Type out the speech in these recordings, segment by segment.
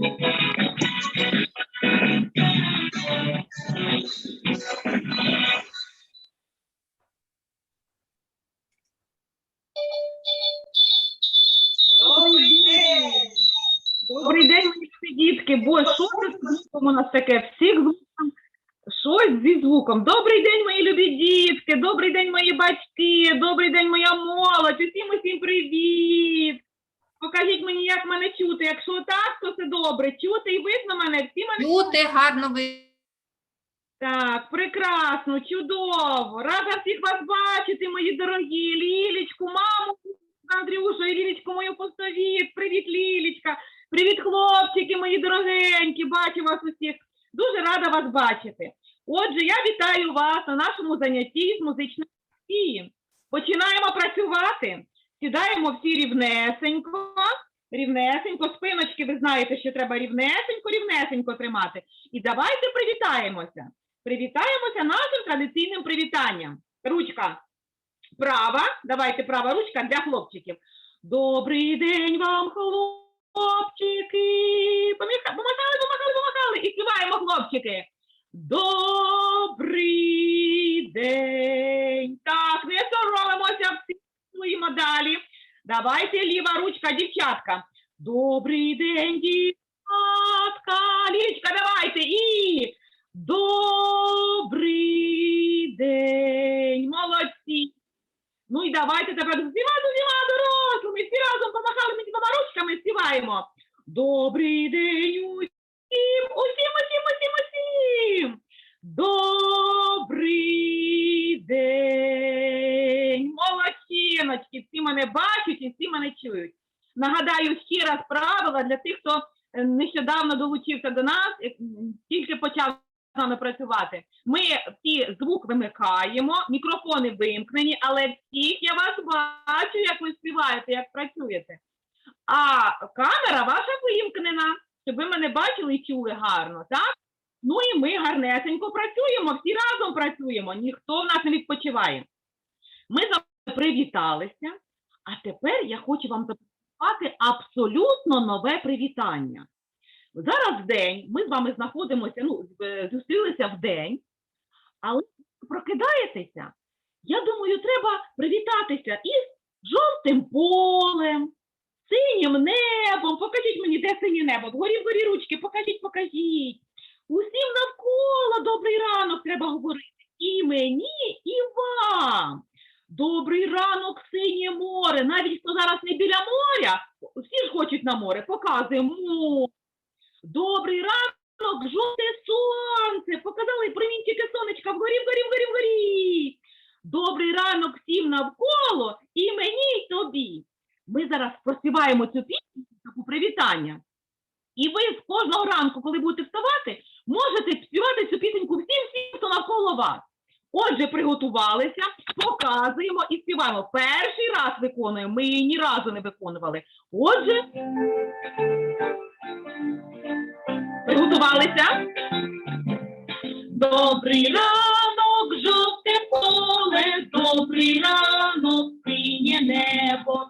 Добрий день! Мої всі дітки. Бо що це з звуком у нас таке? Всіх звуком, щось зі звуком. Добрий день, мої любі дітки, добрий день, мої батьки, добрий день, моя молодь. Усім усім привіт. Покажіть мені, як мене чути. Якщо так, то все добре. Чути і видно мене. Всі мене Чути гарно ви. так, прекрасно, чудово. Рада всіх вас бачити, мої дорогі. Лілічку, маму, Андрюшу і Лілічку мою постовіт. Привіт, Лілічка. Привіт, хлопчики, мої дорогенькі. Бачу вас усіх. Дуже рада вас бачити. Отже, я вітаю вас на нашому занятті з музичної терапії. Починаємо працювати. Сідаємо всі рівнесенько. Рівнесенько, спиночки, ви знаєте, що треба рівнесенько, рівнесенько тримати. І давайте привітаємося. Привітаємося нашим традиційним привітанням. Ручка права. Давайте права ручка для хлопчиків. Добрий день вам, хлопчики. Помахали, помахали, помахали. І співаємо, хлопчики. Добрий день. Так, не соромимося всі свої далі. Давайте ліва ручка, дівчатка. Добрий день, дівчатка. Лічка, давайте. І добрий день. Молодці. Ну і давайте тепер з усіма, з усіма дорослими. Всі разом помахали мені двома ручками співаємо. Добрий день усім, усім, усім, усім, усім. Добрий мене бачать і всі мене чують. Нагадаю ще раз правила для тих, хто е, нещодавно долучився до нас, е, тільки почав з нами працювати. Ми всі звук вимикаємо, мікрофони вимкнені, але всіх я вас бачу, як ви співаєте, як працюєте. А камера ваша вимкнена, щоб ви мене бачили і чули гарно, так? Ну і ми гарнесенько працюємо, всі разом працюємо, ніхто в нас не відпочиває. Ми з вами привіталися, а тепер я хочу вам запропонувати абсолютно нове привітання. Зараз день, ми з вами знаходимося, ну, зустрілися в день, але прокидаєтеся, я думаю, треба привітатися із жовтим полем, синім небом. Покажіть мені, де синє небо. Вгорі вгорі ручки, покажіть, покажіть. Усім навколо добрий ранок треба говорити. І мені, і вам. Добрий ранок, синє море. Навіть хто зараз не біля моря, всі ж хочуть на море, показуємо. Добрий ранок, жовте сонце. Показали промінчики сонечка вгорі, вгорі, вгорі, вгорі. Добрий ранок всім навколо і мені, і тобі. Ми зараз проспіваємо цю пісню, таку привітання. І ви з кожного ранку, коли будете вставати, можете співати цю пісеньку всім, всім, хто навколо вас. Отже, приготувалися, показуємо і співаємо. Перший раз виконуємо, ми її ні разу не виконували. Отже, приготувалися. Добрий ранок, жовте поле, добрий ранок, синє небо,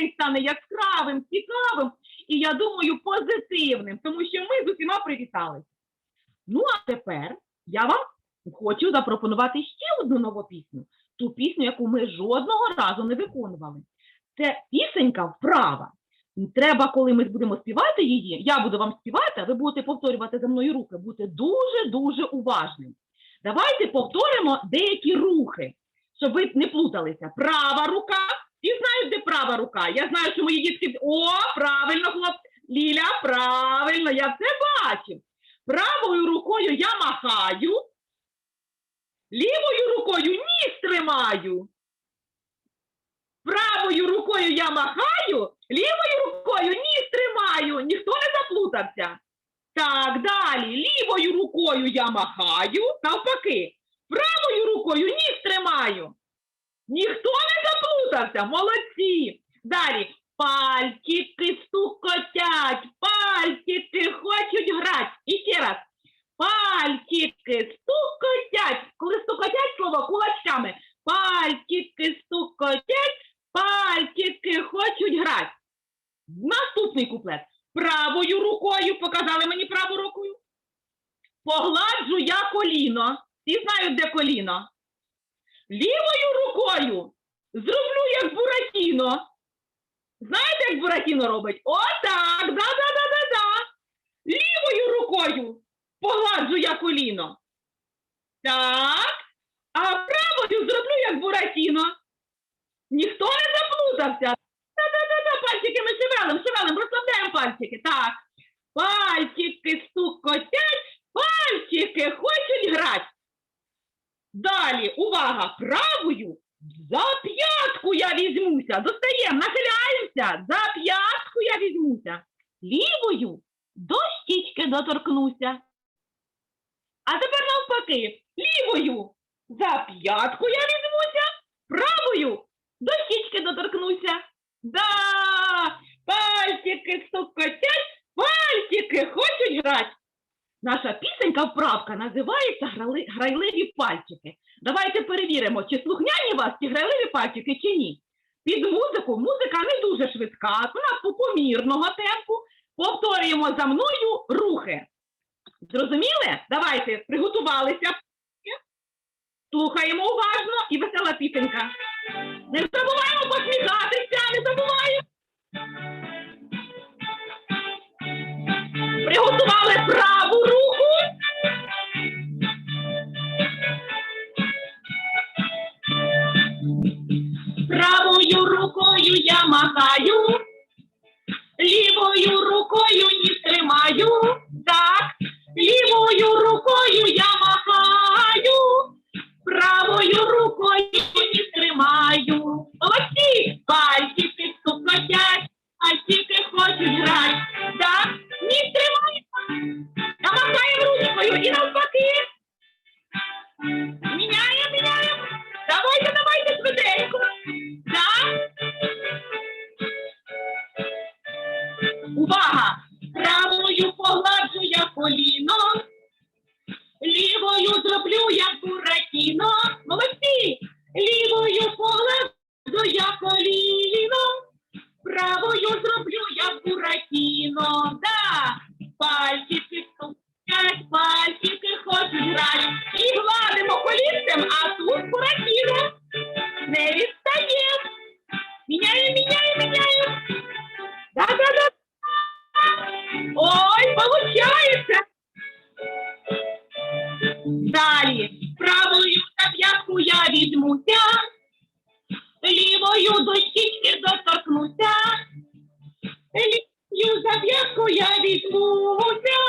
День стане яскравим, цікавим і я думаю, позитивним, тому що ми з усіма привіталися. Ну а тепер я вам хочу запропонувати ще одну нову пісню. Ту пісню, яку ми жодного разу не виконували. Це пісенька вправа. Треба, коли ми будемо співати її, я буду вам співати, а ви будете повторювати за мною рухи, бути дуже-дуже уважним. Давайте повторимо деякі рухи, щоб ви не плуталися. Права рука. Всі знають, де права рука. Я знаю, що мої дітки. О, правильно, хлопці. Ліля, правильно, я все бачив. Правою рукою я махаю, лівою рукою ніс тримаю. Правою рукою я махаю, лівою рукою ніс тримаю. Ніхто не заплутався. Так, далі. Лівою рукою я махаю, навпаки. Правою рукою ніс тримаю. Ніхто не заплутався. Молодці. Далі. Пальчики стукотять, пальчики хочуть грати. І ще раз. Пальчики стукотять. Коли стукотять слово кулачками. Пальчики стукотять, пальчики хочуть грати. Наступний куплет. Правою рукою показали мені праву рукою. Погладжу я коліно. Всі знають, де коліно. Лівою рукою зроблю як буратіно. Знаєте, як буратіно робить? Отак, да-да-да-да-да. Лівою рукою погладжу я коліно. Так. А правою зроблю як буратіно. Ніхто не заплутався. Та-та-та-та, пальчики ми шевелим, шевелим, розслабляємо пальчики. Так. Пальчики стукотять, пальчики хочуть грати. Далі, увага, правою за п'ятку я візьмуся. Достаємо, за п'ятку я візьмуся. Лівою до щічки доторкнуся. А тепер навпаки, лівою за п'ятку я візьмуся, правою до щічки доторкнуся. Да, пальчики стукотять, пальчики хочуть грати. Наша пісенька вправка називається грайливі пальчики. Давайте перевіримо, чи слухняні вас ці грайливі пальчики чи ні. Під музику музика не дуже швидка, вона по- помірного темпу. Повторюємо за мною рухи. Зрозуміли? Давайте приготувалися. Слухаємо уважно і весела пісенька. Не забуваємо посміхатися, не забуваємо. Приготували праву рукою я махаю, лівою рукою ніс п'ятку я візьмуся.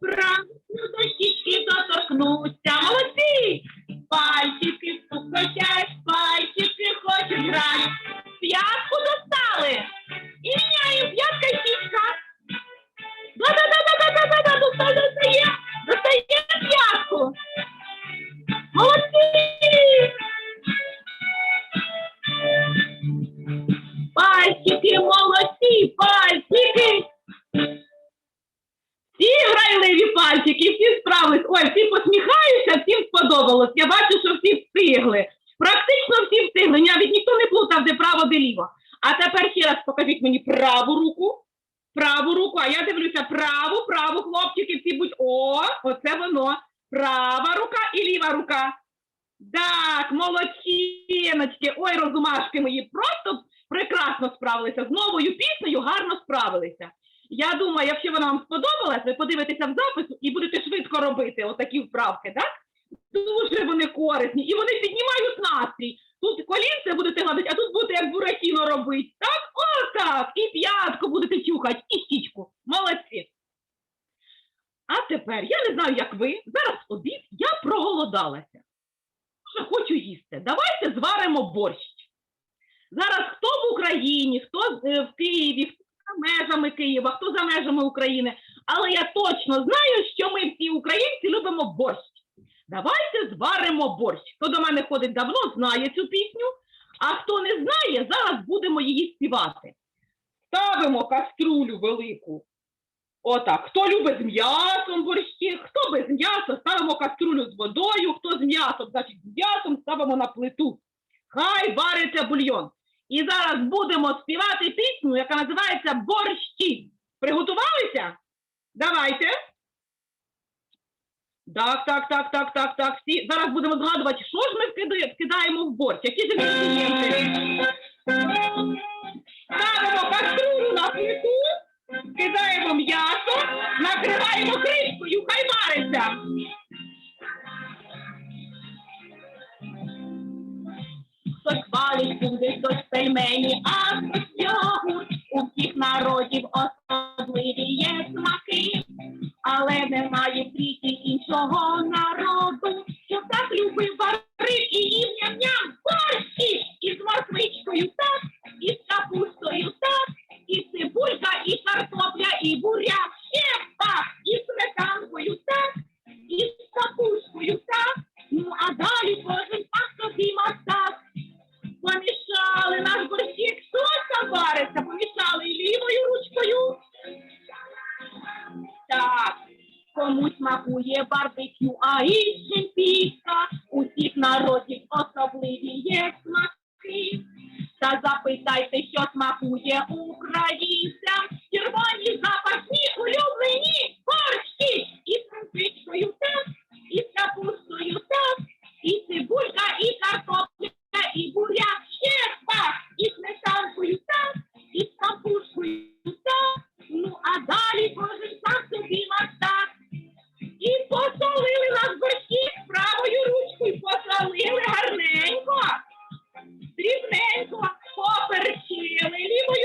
прагну до щічки доторкнуся. Сподобалось. Я бачу, що всі встигли. Практично всі встигли. Навіть ніхто не плутав, де право, де ліво. А тепер ще раз покажіть мені праву руку. Праву руку, а я дивлюся праву, праву, хлопчики, всі будь. О, оце воно. Права рука і ліва рука. Так, молодчиночки. Ой, розумашки мої, просто прекрасно справилися. З новою піснею гарно справилися. Я думаю, якщо вона вам сподобалась, ви подивитеся в запису і будете швидко робити отакі вправки, так? Дуже вони корисні і вони піднімають настрій. Тут колінце будете гладити, а тут будете як буратіно робити. Так? Отак. І п'ятку будете чухати, і щічку. Молодці. А тепер, я не знаю, як ви, зараз обід, я проголодалася. Дуже хочу їсти. Давайте зваримо борщ. Зараз хто в Україні? Україні, хто е, в Києві, хто за межами Києва, хто за межами України. Але я точно знаю, що ми всі українці любимо борщ. Давайте зваримо борщ. Хто до мене ходить давно, знає цю пісню, а хто не знає, зараз будемо її співати. Ставимо каструлю велику. Отак. Хто любить з м'ясом борщі, хто без м'яса, ставимо каструлю з водою, хто з м'ясом, значить з м'ясом ставимо на плиту. Хай вариться бульйон. І зараз будемо співати пісню, яка називається Борщі. Приготувалися? Давайте. Так, так, так, так, так, так. Всі. Зараз будемо згадувати, що ж ми вкидаємо, вкидаємо в борщ. Які ж інгредієнти? Ставимо каструлю на плиту, кидаємо м'ясо, накриваємо кришкою, хай вариться. Хтось хвалить буде, хтось пельмені, а комусь смакує барбекю, а іншим піска. Усіх народів особливі є смаки. Та запитайте, що смакує українцям. Червоні запашні дрібненько, поперчили, лівою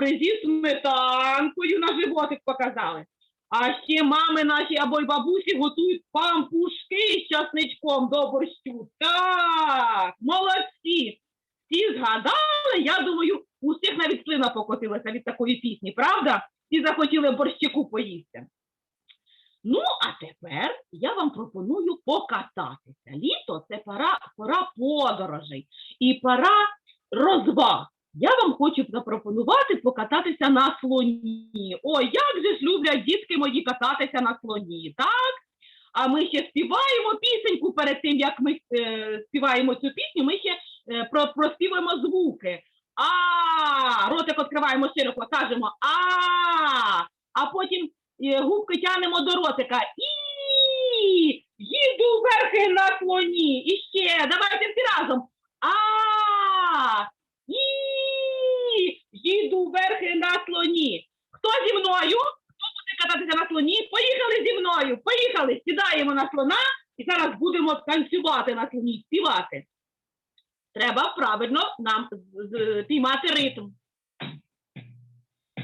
він зі сметанкою на животик показали. А ще мами наші або й бабусі готують пампушки з часничком до борщу. Так, молодці. Всі згадали, я думаю, у всіх навіть слина покотилася від такої пісні, правда? Всі захотіли борщику поїсти. Ну, а тепер я вам пропоную покататися. Літо це пора, пора подорожей і пора розваг. Я вам хочу запропонувати покататися на слоні. Ой, як же ж люблять дітки мої кататися на слоні, так? А ми ще співаємо пісеньку перед тим, як ми е, співаємо цю пісню, ми ще е, про, проспівуємо звуки. А, ротик відкриваємо широко, кажемо а, а потім е, губки тянемо до ротика. І їду верхи на слоні. І ще, давайте всі разом. А, і їду верхи на слоні. Хто зі мною? Хто буде кататися на слоні? Поїхали зі мною. Поїхали. Сідаємо на слона і зараз будемо танцювати на слоні, співати. Треба правильно нам піймати ритм.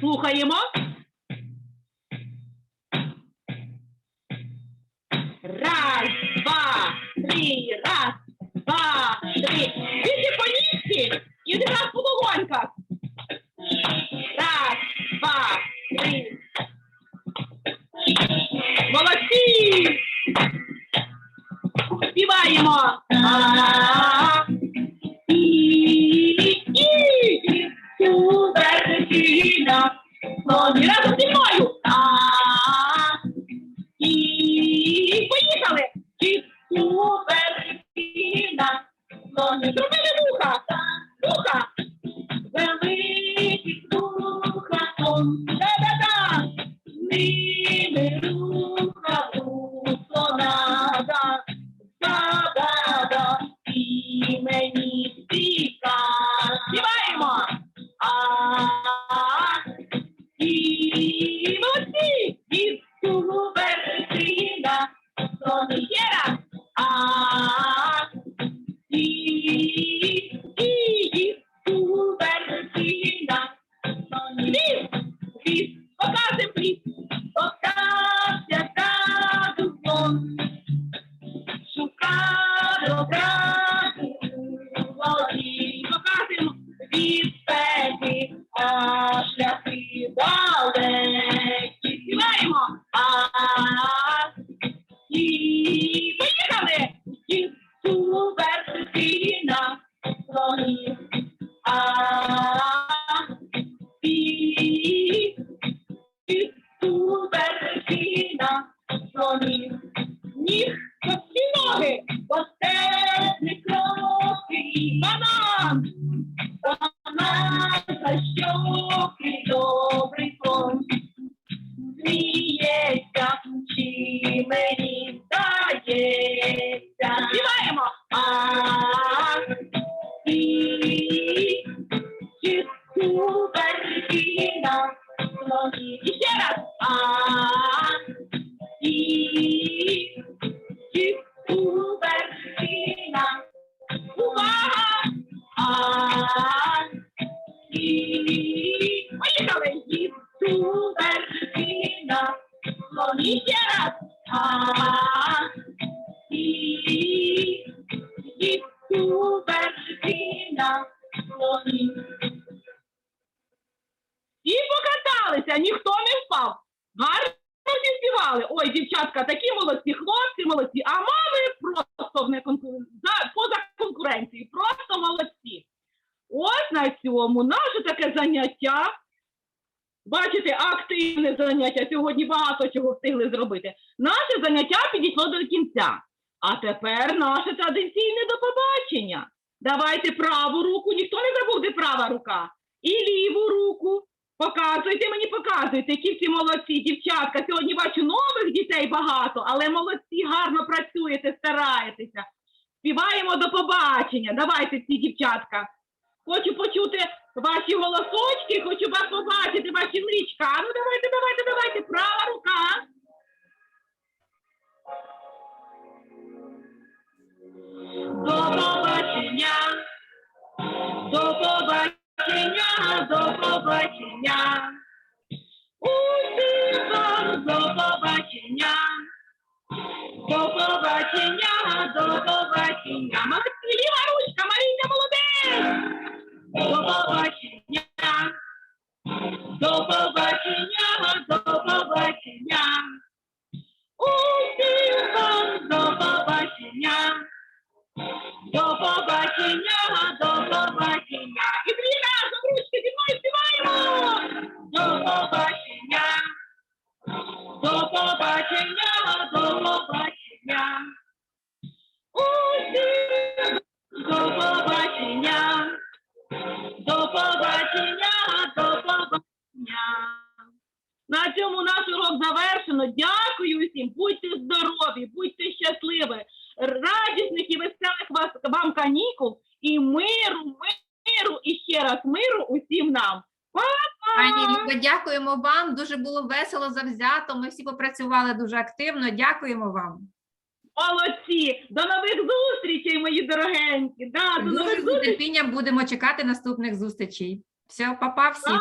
Слухаємо. Раз, два, три, раз, два, три. Більше по Співаємо. А, і, і, і, у вершина, слоні. Разом зі мною. І поїхали. Слоні. Зробили вуха. Вуха. Великий слуха, он. Да-да-да. Ними чи Ось наше таке заняття. Бачите, активне заняття. Сьогодні багато чого встигли зробити. Наше заняття підійшло до кінця. А тепер наше традиційне до побачення. Давайте праву руку, ніхто не забув, де права рука. І ліву руку. Показуйте мені, показуйте, які всі молодці, дівчатка. Сьогодні бачу нових дітей багато, але молодці, гарно працюєте, стараєтеся. Співаємо до побачення. Давайте всі дівчатка. Хочу почути ваші голосочки, хочу вас побачити, ваші личка. Ну давайте, давайте, давайте. Права рука. До побачення. До побачення, до побачення. Усім вам до побачення. До побачення, до побачення. Завершено. Дякую усім. Будьте здорові, будьте щасливі, радісних і веселих вас вам канікул і миру, миру і ще раз миру усім нам. Пані! Люба, дякуємо вам. Дуже було весело, завзято. Ми всі попрацювали дуже активно. Дякуємо вам. Молодці! До нових зустрічей, мої дорогенькі! Да, до Дуже нових з зустрічей! нетерпінням будемо чекати наступних зустрічей. Все, папа всім.